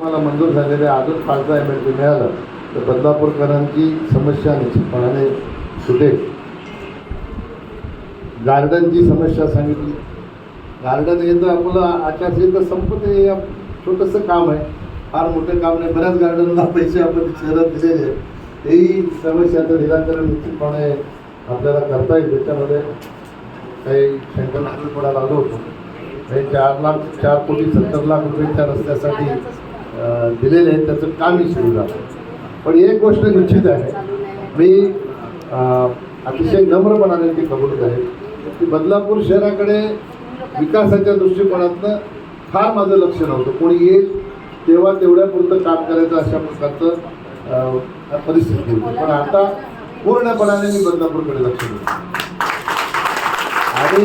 तुम्हाला मंजूर झालेले आजच खालचा एम एल मिळालं तर बदलापूरकरांची समस्या निश्चितपणाने सुटेल गार्डनची समस्या सांगितली. गार्डन हे तर आपलं आचारसंहिता संपत हे छोटंसं काम आहे. फार मोठं काम नाही बऱ्याच गार्डनला पैसे आपण शहरात दिलेले आहेत. तेही समस्याचं निराकरण निश्चितपणे आपल्याला करता येईल. त्याच्यामध्ये काही शंकर पडायला आलो होतो. हे चार लाख चार कोटी सत्तर लाख रुपयेच्या रस्त्यासाठी दिलेले आहेत त्याचं कामही सुरू झालं. पण एक गोष्ट निश्चित आहे. मी अतिशय नम्रपणाने ती कबूल आहे की बदलापूर शहराकडे विकासाच्या दृष्टिकोनातनं फार माझं लक्ष नव्हतं. कोणी येईल तेव्हा तेवढ्यापुरतं काम करायचं अशा प्रकारचं परिस्थिती होती. पण आता पूर्णपणाने मी बदलापूरकडे लक्ष देतो. आणि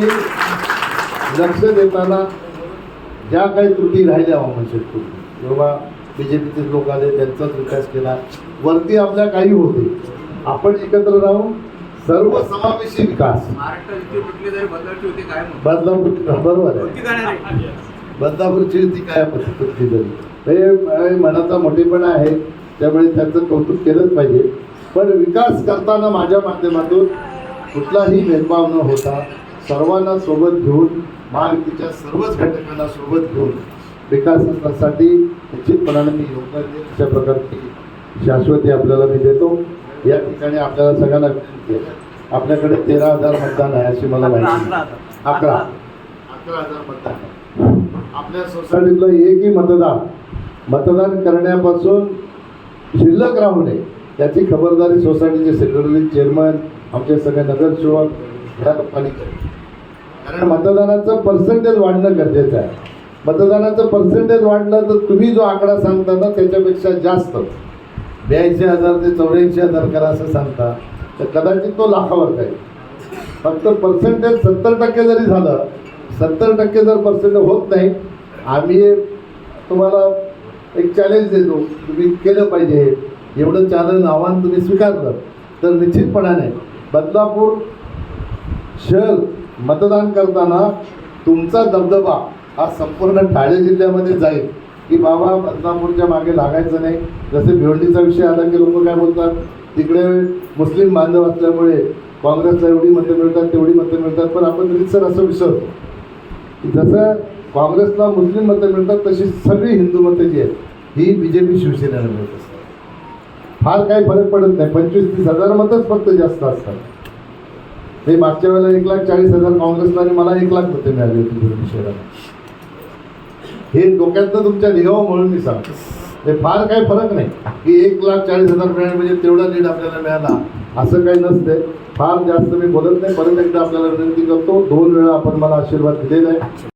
लक्ष देताना ज्या काही त्रुटी राहिल्या हो, म्हणजे वामन शेतकरी किंवा बी जे पीचे लोक आले त्यांचाच विकास केला. वरती आपल्या काही होते. आपण एकत्र राहून सर्व समावेशी विकास. बदलापूर बरोबर आहे. बदलापूरची ती काय तरी. हे हे मनाचा मोठेपणा आहे. त्यामुळे त्याचं कौतुक केलंच पाहिजे. पण विकास करताना माझ्या माध्यमातून कुठलाही भेदभाव न होता सर्वांना सोबत घेऊन महायुतीच्या सर्वच घटकांना सोबत घेऊन विकासासाठी निश्चितपणाने मी योगदान देईन अशा प्रकारची शाश्वती आपल्याला मी देतो या ठिकाणी आपल्याला सगळ्यांना विनंती आहे आपल्याकडे तेरा हजार मतदान आहे अशी मला माहिती. अकरा अकरा हजार मतदान. आपल्या सोसायटीतलं एकही मतदार मतदान करण्यापासून शिल्लक राहू नये याची खबरदारी सोसायटीचे सेक्रेटरी चेअरमन आमचे सगळे नगरसेवक या लोकांनी. कारण मतदानाचं पर्सेंटेज वाढणं गरजेचं आहे मतदानाचं पर्सेंटेज वाढलं तर तुम्ही जो आकडा सांगता ना त्याच्यापेक्षा जास्त. ब्याऐंशी हजार ते चौऱ्याऐंशी हजार करा असं सांगता. तर कदाचित तो लाखावर जाईल. फक्त पर्सेंटेज सत्तर टक्के जरी झालं सत्तर टक्के जर पर्सेंटेज होत नाही आम्ही तुम्हाला एक चॅलेंज देतो. तुम्ही केलं पाहिजे. हे. एवढं चॅलेंज आव्हान तुम्ही स्वीकारलं. तर निश्चितपणाने बदलापूर शहर मतदान करताना तुमचा दबदबा हा संपूर्ण ठाणे जिल्ह्यामध्ये जाईल की बाबा बदनापूरच्या मागे लागायचं नाही. जसे भिवंडीचा विषय आला की लोक काय बोलतात? तिकडे मुस्लिम बांधव असल्यामुळे काँग्रेसला एवढी मतं मिळतात तेवढी मतं मिळतात पण आपण रितसर असं विसरतो. की जसं काँग्रेसला मुस्लिम मतं मिळतात तशी सगळी हिंदू मतं जी आहेत ही बी जे पी शिवसेनेला मिळत असतात. फार काही फरक पडत नाही. पंचवीस तीस हजार मतच फक्त जास्त असतात. हे मागच्या वेळेला एक लाख चाळीस हजार काँग्रेसला आणि मला एक लाख मतं मिळाली होती भिवंडी शहरात. हे डोक्यातलं तुमच्या निघावं म्हणून मी सांगतो. हे फार काही फरक नाही. की एक लाख चाळीस हजार मिळाले म्हणजे तेवढा लीड आपल्याला मिळाला. असं काही नसते. फार जास्त मी बोलत नाही. परत एकदा आपल्याला विनंती करतो. दोन वेळा आपण मला आशीर्वाद दिलेला आहे.